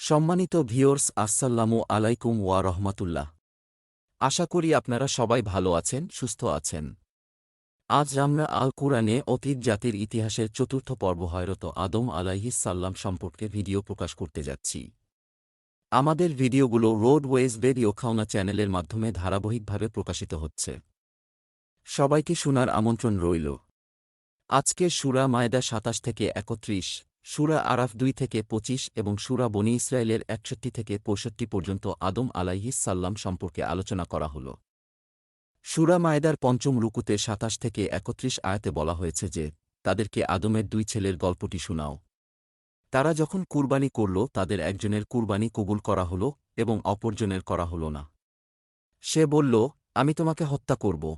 সম্মানিত ভিওর্স আসসাল্লামু আলাইকুম ওয়া রহমাতুল্লাহ। আশা করি আপনারা সবাই ভালো আছেন, সুস্থ আছেন। আজ আমরা আল কুরআনে অতীত জাতির ইতিহাসের চতুর্থ পর্ব হয়রত আদম সাল্লাম সম্পর্কে ভিডিও প্রকাশ করতে যাচ্ছি। আমাদের ভিডিওগুলো রোডওয়েজ রেডিও খাওনা চ্যানেলের মাধ্যমে ধারাবাহিকভাবে প্রকাশিত হচ্ছে। সবাইকে শোনার আমন্ত্রণ রইল। আজকে সুরা মায়দা সাতাশ থেকে একত্রিশ। সুরা আরাফ দুই থেকে পঁচিশ এবং সুরা বনি ইসরায়েলের একষট্টি থেকে পঁয়ষট্টি পর্যন্ত আদম আলাইহিস সাল্লাম সম্পর্কে আলোচনা করা হল। সুরা মায়েদার পঞ্চম রুকুতে সাতাশ থেকে একত্রিশ আয়াতে বলা হয়েছে যে, তাদেরকে আদমের দুই ছেলের গল্পটি শোনাও। তারা যখন কুরবানি করল, তাদের একজনের কুরবানি কবুল করা হল এবং অপরজনের করা হল না। সে বলল, আমি তোমাকে হত্যা করব।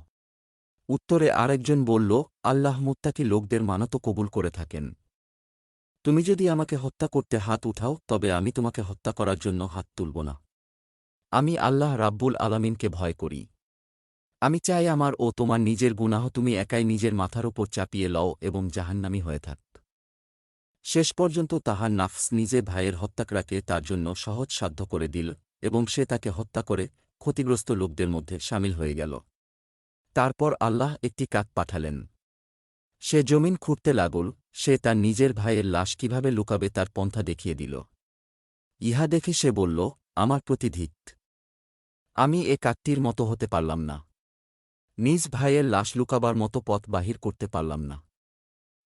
উত্তরে আরেকজন বলল, আল্লাহ মুত্তাকি লোকদের মানত কবুল করে থাকেন। তুমি যদি আমাকে হত্যা করতে হাত উঠাও, তবে আমি তোমাকে হত্যা করার জন্য হাত তুলব না। আমি আল্লাহ রাব্বুল আলামিনকে ভয় করি। আমি চাই আমার ও তোমার নিজের গুনাহ তুমি একাই নিজের মাথার ওপর চাপিয়ে লও এবং জাহান্নামি হয়ে থাক। শেষ পর্যন্ত তাহার নাফস নিজে ভাইয়ের হত্যাকরাকে তার জন্য সহজ সাধ্য করে দিল এবং সে তাকে হত্যা করে ক্ষতিগ্রস্ত লোকদের মধ্যে সামিল হয়ে গেল। তারপর আল্লাহ একটি কাক পাঠালেন। সে জমিন খুঁড়তে লাগল, সে তার নিজের ভাইয়ের লাশ কীভাবে লুকাবে তার পন্থা দেখিয়ে দিল। ইহা দেখে সে বলল, আমার প্রতিধিক আমি এ কাকটির মতো হতে পারলাম না। নিজ ভাইয়ের লাশ লুকাবার মতো পথ বাহির করতে পারলাম না।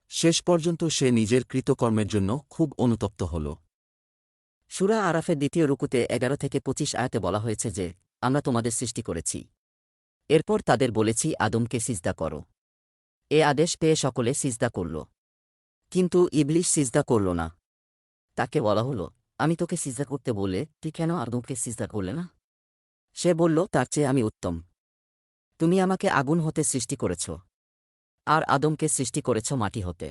শেষ পর্যন্ত সে নিজের কৃতকর্মের জন্য খুব অনুতপ্ত হল। সুরা আরাফের দ্বিতীয় রুকুতে এগারো থেকে পঁচিশ আয়াতে বলা হয়েছে যে, আমরা তোমাদের সৃষ্টি করেছি। এরপর তাদের বলেছি, আদমকে সিজদা করো। এ আদেশ পেয়ে সকলে সিজদা করল। কিন্তু ইবলিশ সিজদা করল না। তাকে বলা হল, আমি তোকে সিজদা করতে বলে তুই কেন আদমকে সিজদা করলে না? সে বলল, তার চেয়ে আমি উত্তম। তুমি আমাকে আগুন হতে সৃষ্টি করেছ, আর আদমকে সৃষ্টি করেছ মাটি হতে।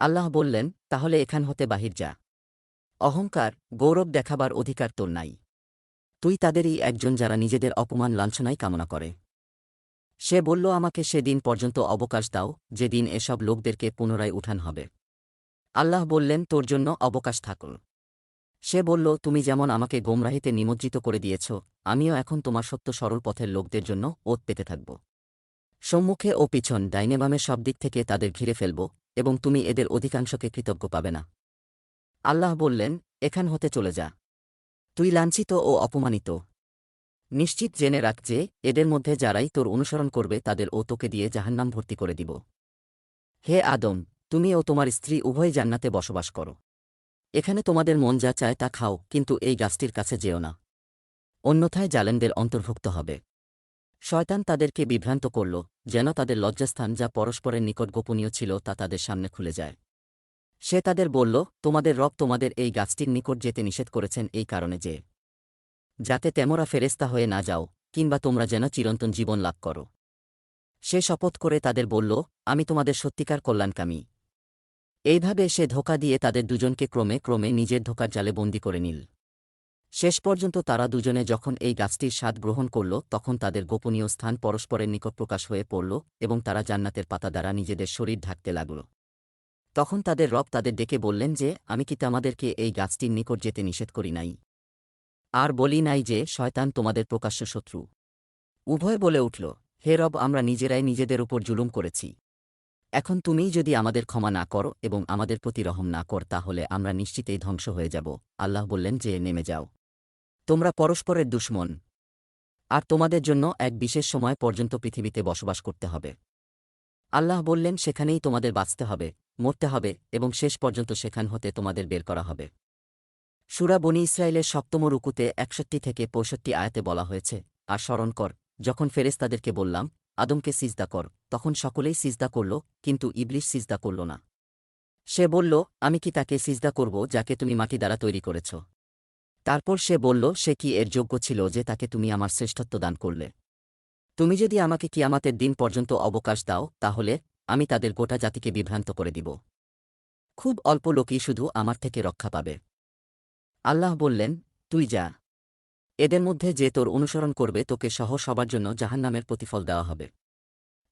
আল্লাহ বললেন, তাহলে এখান হতে বাহির যা। অহংকার, গৌরব দেখাবার অধিকার তোর নাই। তুই তাদেরই একজন যারা নিজেদের অপমান লাঞ্ছনাই কামনা করে। সে বলল, আমাকে সেদিন পর্যন্ত অবকাশ দাও, যেদিন এসব লোকদেরকে পুনরায় উঠান হবে। আল্লাহ বললেন, তোর জন্য অবকাশ থাকল সে বলল, তুমি যেমন আমাকে গোমরাহিতে নিমজ্জিত করে দিয়েছ, আমিও এখন তোমার সত্য সরল পথের লোকদের জন্য ওত পেতে থাকব। সম্মুখে ও পিছন ডাইনে বামে সব দিক থেকে তাদের ঘিরে ফেলব, এবং তুমি এদের অধিকাংশকে কৃতজ্ঞ পাবে না। আল্লাহ বললেন, এখান হতে চলে যা। তুই লাঞ্ছিত ও অপমানিত নিশ্চিত জেনে রাখ যে, এদের মধ্যে যারাই তোর অনুসরণ করবে তাদের ও তোকে দিয়ে জাহান্নাম ভর্তি করে দিব। হে আদম, তুমি ও তোমার স্ত্রী উভয় জান্নাতে বসবাস করো। এখানে তোমাদের মন যা চায় তা খাও, কিন্তু এই গাছটির কাছে যেও না। অন্যথায় জালেনদের অন্তর্ভুক্ত হবে। শয়তান তাদেরকে বিভ্রান্ত করল, যেন তাদের লজ্জাস্থান যা পরস্পরের নিকট গোপনীয় ছিল তা তাদের সামনে খুলে যায়। সে তাদের বলল, তোমাদের রব তোমাদের এই গাছটির নিকট যেতে নিষেধ করেছেন এই কারণে যে যাতে তেমরা ফেরেস্তা হয়ে না যাও, কিংবা তোমরা যেন চিরন্তন জীবন লাভ করো। সে শপথ করে তাদের বলল, আমি তোমাদের সত্যিকার কল্যাণকামী। এইভাবে সে ধোকা দিয়ে তাদের দুজনকে ক্রমে ক্রমে নিজের ধোকার জালে বন্দি করে নিল। শেষ পর্যন্ত তারা দুজনে যখন এই গাছটির স্বাদ গ্রহণ করল, তখন তাদের গোপনীয় স্থান পরস্পরের নিকট প্রকাশ হয়ে পড়ল এবং তারা জান্নাতের পাতা দ্বারা নিজেদের শরীর ঢাকতে লাগল। তখন তাদের রব তাদের ডেকে বললেন যে, আমি কি আমাদেরকে এই গাছটির নিকট যেতে নিষেধ করি নাই? আর বলি নাই যে, শয়তান তোমাদের প্রকাশ্য শত্রু। উভয় বলে উঠল, হে রব, আমরা নিজেরাই নিজেদের উপর জুলুম করেছি। এখন তুমিই যদি আমাদের ক্ষমা না করো এবং আমাদের প্রতি রহম না কর, তাহলে আমরা নিশ্চিতেই ধ্বংস হয়ে যাব। আল্লাহ বললেন যে, নেমে যাও। তোমরা পরস্পরের দুশ্মন। আর তোমাদের জন্য এক বিশেষ সময় পর্যন্ত পৃথিবীতে বসবাস করতে হবে। আল্লাহ বললেন, সেখানেই তোমাদের বাঁচতে হবে, মরতে হবে এবং শেষ পর্যন্ত সেখান হতে তোমাদের বের করা হবে। সুরা বনি ইসরায়েলের সপ্তম রুকুতে একষট্টি থেকে পঁয়ষট্টি আয়াতে বলা হয়েছে, আর স্মরণ কর, যখন ফেরেস্তাদেরকে বললাম, আদমকে সিজদা কর, তখন সকলেই সিজদা করল, কিন্তু ইবলিশ সিজদা করল না। সে বলল, আমি কি তাকে সিজদা করব, যাকে তুমি মাটি দ্বারা তৈরি করেছ? তারপর সে বলল, সে কি এর যোগ্য ছিল যে তাকে তুমি আমার শ্রেষ্ঠত্ব দান করলে? তুমি যদি আমাকে কিয়ামাতের দিন পর্যন্ত অবকাশ দাও, তাহলে আমি তাদের গোটা জাতিকে বিভ্রান্ত করে দিব। খুব অল্প লোকই শুধু আমার থেকে রক্ষা পাবে। আল্লাহ বললেন, তুই যা। এদের মধ্যে যে তোর অনুসরণ করবে, তোকে সহ সবার জন্য জাহান্নামের প্রতিফল দেওয়া হবে।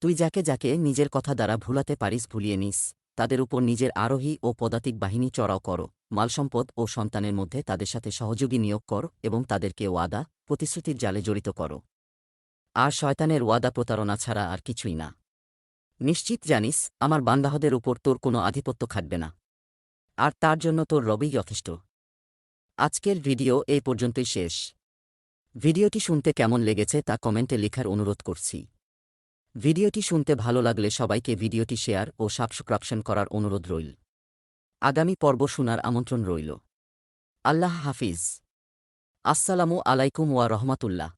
তুই যাকে যাকে নিজের কথা দ্বারা ভুলাতে পারিস ভুলিয়ে নিস। তাদের উপর নিজের আরোহী ও পদাতিক বাহিনী চড়াও করো। মালসম্পদ ও সন্তানের মধ্যে তাদের সাথে সহযোগী নিয়োগ কর এবং তাদেরকে ওয়াদা, প্রতিশ্রুতির জালে জড়িত করো। আর শয়তানের ওয়াদা প্রতারণা ছাড়া আর কিছুই না। নিশ্চিত জানিস, আমার বান্দাহদের উপর তোর কোনো আধিপত্য খাটবে না। আর তার জন্য তোর রবেই যথেষ্ট। আজকের ভিডিও এই পর্যন্তই শেষ। ভিডিওটি শুনতে কেমন লেগেছে তা কমেন্টে লেখার অনুরোধ করছি। ভিডিওটি শুনতে ভালো লাগলে সবাইকে ভিডিওটি শেয়ার ও সাবস্ক্রাপশন করার অনুরোধ রইল। আগামী পর্ব শোনার আমন্ত্রণ রইল। আল্লাহ হাফিজ। আসসালামু আলাইকুম ওয়া রহমাতুল্লাহ।